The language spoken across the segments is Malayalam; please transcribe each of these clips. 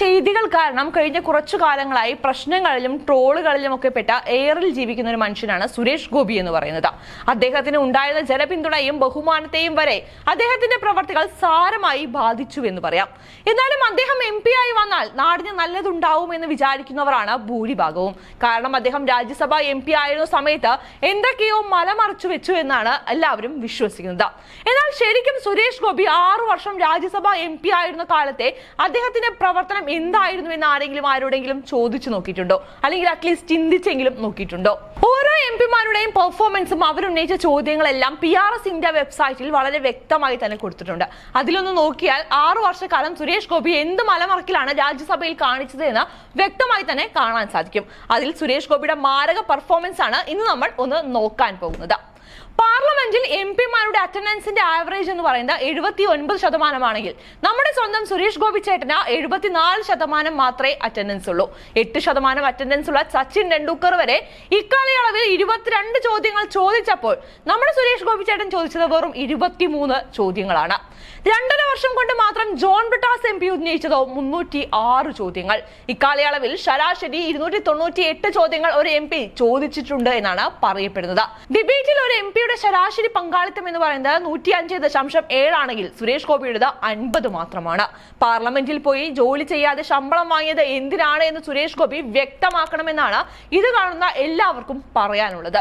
ചെയ്തികൾ കാരണം കഴിഞ്ഞ കുറച്ചു കാലങ്ങളായി പ്രശ്നങ്ങളിലും ട്രോളുകളിലും ഒക്കെ പെട്ട എയറിൽ ജീവിക്കുന്ന ഒരു മനുഷ്യനാണ് സുരേഷ് ഗോപി എന്ന് പറയുന്നത്. അദ്ദേഹത്തിന് ഉണ്ടായിരുന്ന ജനപിന്തുണയും ബഹുമാനത്തെയും വരെ അദ്ദേഹത്തിന്റെ പ്രവർത്തികൾ സാരമായി ബാധിച്ചു എന്ന് പറയാം. എന്നാലും അദ്ദേഹം എം ആയി വന്നാൽ നാടിന് നല്ലതുണ്ടാവും എന്ന് വിചാരിക്കുന്നവരാണ് ഭൂരിഭാഗവും. കാരണം അദ്ദേഹം രാജ്യസഭ എം പി ആയിരുന്ന സമയത്ത് എന്തൊക്കെയോ മലമറച്ചു വെച്ചു എന്നാണ് എല്ലാവരും വിശ്വസിക്കുന്നത്. എന്നാൽ ശരിക്കും സുരേഷ് ഗോപി ആറു വർഷം രാജ്യസഭ എം പി ആയിരുന്ന കാലത്തെ അദ്ദേഹത്തിന്റെ പ്രവർത്തനം എന്തായിരുന്നു എന്ന് ആരെങ്കിലും ആരോടെങ്കിലും ചോദിച്ചു നോക്കിയിട്ടുണ്ടോ? അല്ലെങ്കിൽ അറ്റ്ലീസ്റ്റ് ചിന്തിച്ചെങ്കിലും നോക്കിയിട്ടുണ്ടോ? ഓരോ എം പിമാരുടെയും പെർഫോമൻസും അവരുന്നയിച്ച ചോദ്യങ്ങളെല്ലാം പി ആർ എസ് ഇന്ത്യ വെബ്സൈറ്റിൽ വളരെ വ്യക്തമായി തന്നെ കൊടുത്തിട്ടുണ്ട്. അതിലൊന്ന് നോക്കിയാൽ ആറു വർഷക്കാലം സുരേഷ് ഗോപി എന്ത് മലമറക്കിലാണ് രാജ്യസഭയിൽ കാണിച്ചത് എന്ന് വ്യക്തമായി തന്നെ കാണാൻ സാധിക്കും. അതിൽ സുരേഷ് ഗോപിയുടെ മാരക പെർഫോമൻസ് ആണ് ഇന്ന് നമ്മൾ ഒന്ന് നോക്കാൻ പോകുന്നത്. പാർലമെന്റിൽ എം പിമാരുടെ അറ്റൻഡൻസിന്റെ ആവറേജ് എന്ന് പറയുന്നത് എഴുപത്തി ഒൻപത് ശതമാനമാണെങ്കിൽ നമ്മുടെ സ്വന്തം സുരേഷ് ഗോപി ചേട്ടന് എഴുപത്തിനാല് ശതമാനം മാത്രമേ അറ്റൻഡൻസ് ഉള്ളൂ. എട്ട് ശതമാനം അറ്റൻഡൻസ് ഉള്ള സച്ചിൻ ടെണ്ടുൽക്കർ വരെ ഇക്കാലയളവിൽ ഇരുപത്തിരണ്ട് ചോദ്യങ്ങൾ ചോദിച്ചപ്പോൾ നമ്മുടെ സുരേഷ് ഗോപി ചേട്ടൻ ചോദിച്ചത് വെറും ഇരുപത്തിമൂന്ന് ചോദ്യങ്ങളാണ്. രണ്ടര വർഷം കൊണ്ട് മാത്രം ജോൺ ബ്രിട്ടാസ് എം പി ഉന്നയിച്ചതോ മുന്നൂറ്റി ആറ് ചോദ്യങ്ങൾ. ഇക്കാലയളവിൽ ശരാശരി ഇരുന്നൂറ്റി തൊണ്ണൂറ്റി എട്ട് ചോദ്യങ്ങൾ ഒരു എം പി ചോദിച്ചിട്ടുണ്ട് എന്നാണ് പറയപ്പെടുന്നത്. ഡിബേറ്റിൽ ഒരു എം പിയുടെ ശരാശരി പങ്കാളിത്തം എന്ന് പറയുന്നത് നൂറ്റി അഞ്ച് ദശാംശം ഏഴാണെങ്കിൽ സുരേഷ് ഗോപിയുടേത് അൻപത് മാത്രമാണ്. പാർലമെന്റിൽ പോയി ജോലി ചെയ്യാതെ ശമ്പളം വാങ്ങിയത് എന്തിനാണ് എന്ന് സുരേഷ് ഗോപി വ്യക്തമാക്കണമെന്നാണ് ഇത് കാണുന്ന എല്ലാവർക്കും പറയാനുള്ളത്.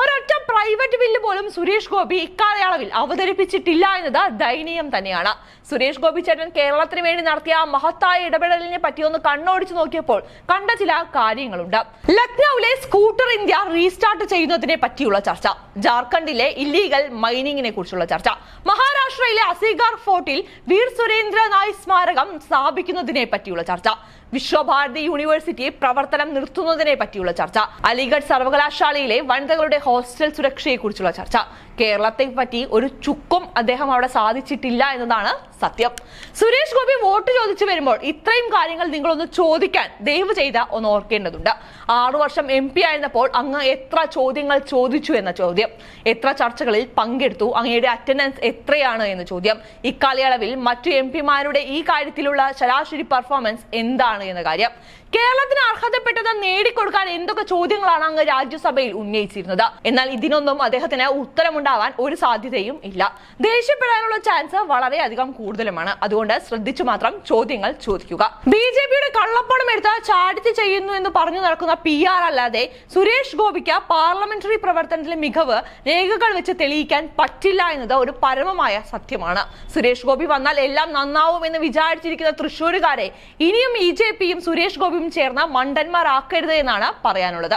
ഒരൊറ്റ പ്രൈവറ്റ് ബില്ല് പോലും സുരേഷ് ഗോപി ഇക്കാലയളവിൽ അവതരിപ്പിച്ചിട്ടില്ല എന്നത് ദയനീയം തന്നെയാണ്. സുരേഷ് ഗോപി ചേട്ടൻ കേരളത്തിന് വേണ്ടി നടത്തിയ മഹത്തായ ഇടപെടലിനെ പറ്റി ഒന്ന് കണ്ണോടിച്ചു നോക്കിയപ്പോൾ കണ്ട ചില കാര്യങ്ങളുണ്ട്. ലക്നൌവിലെ സ്കൂട്ടർ ഇന്ത്യ റീസ്റ്റാർട്ട് ചെയ്യുന്നതിനെ പറ്റിയുള്ള ചർച്ച. ജാർഖണ്ഡിലെ ഇല്ലീഗൽ മൈനിങ്ങിനെ കുറിച്ചുള്ള ചർച്ച. മഹാരാഷ്ട്രയിലെ അസീഗാർ ഫോർട്ടിൽ വീർ സുരേന്ദ്ര നായ് സ്മാരകം സ്ഥാപിക്കുന്നതിനെ പറ്റിയുള്ള ചർച്ച. വിശ്വഭാരതി യൂണിവേഴ്സിറ്റി പ്രവർത്തനം നിർത്തുന്നതിനെ പറ്റിയുള്ള ചർച്ച. അലിഗഡ് സർവകലാശാലയിലെ വനിതകളുടെ ഹോസ്റ്റൽ സുരക്ഷയെ കുറിച്ചുള്ള ചർച്ച. കേരളത്തെ പറ്റി ഒരു ചുക്കും അദ്ദേഹം അവിടെ സാധിച്ചിട്ടില്ല എന്നതാണ് സത്യം. സുരേഷ് ഗോപി വോട്ട് ചോദിച്ചു വരുമ്പോൾ ഇത്രയും കാര്യങ്ങൾ നിങ്ങളൊന്ന് ചോദിക്കാൻ ദയവ് ചെയ്ത ഒന്ന് ഓർക്കേണ്ടതുണ്ട്. ആറു വർഷം എം പി ആയിരുന്നപ്പോൾ അങ്ങ് എത്ര ചോദ്യങ്ങൾ ചോദിച്ചു എന്ന ചോദ്യം. എത്ര ചർച്ചകളിൽ പങ്കെടുത്തു അങ്ങയുടെ അറ്റൻഡൻസ് എത്രയാണ് എന്ന ചോദ്യം. ഇക്കാലയളവിൽ മറ്റു എം പിമാരുടെ ഈ കാര്യത്തിലുള്ള ശരാശരി പെർഫോമൻസ് എന്താണ് എന്ന കാര്യം. കേരളത്തിന് അർഹതപ്പെട്ടത് നേടിക്കൊടുക്കാൻ എന്തൊക്കെ ചോദ്യങ്ങളാണ് അങ്ങ് രാജ്യസഭയിൽ ഉന്നയിച്ചിരുന്നത്? എന്നാൽ ഇതിനൊന്നും അദ്ദേഹത്തിന് ഉത്തരമുണ്ടാവാൻ ഒരു സാധ്യതയും ഇല്ല. ദേഷ്യപ്പെടാനുള്ള ചാൻസ് വളരെയധികം കൂടുതലുമാണ്. അതുകൊണ്ട് ശ്രദ്ധിച്ചു മാത്രം ചോദ്യങ്ങൾ ചോദിക്കുക. ബി ജെ പിയുടെ കള്ളപ്പണം എടുത്ത് ചാടിത്തി ചെയ്യുന്നു എന്ന് പറഞ്ഞു നടക്കുന്ന പി ആർ അല്ലാതെ സുരേഷ് ഗോപിക്ക് പാർലമെന്ററി പ്രവർത്തനത്തിലെ മികവ് രേഖകൾ വെച്ച് തെളിയിക്കാൻ പറ്റില്ല എന്നത് ഒരു പരമമായ സത്യമാണ്. സുരേഷ് ഗോപി വന്നാൽ എല്ലാം നന്നാവും എന്ന് വിചാരിച്ചിരിക്കുന്ന തൃശ്ശൂരുകാരെ ഇനിയും ബി ജെ പിയും സുരേഷ് ഗോപിയും ചേർന്ന മണ്ടന്മാരാക്കരുത് എന്നാണ് പറയാനുള്ളത്.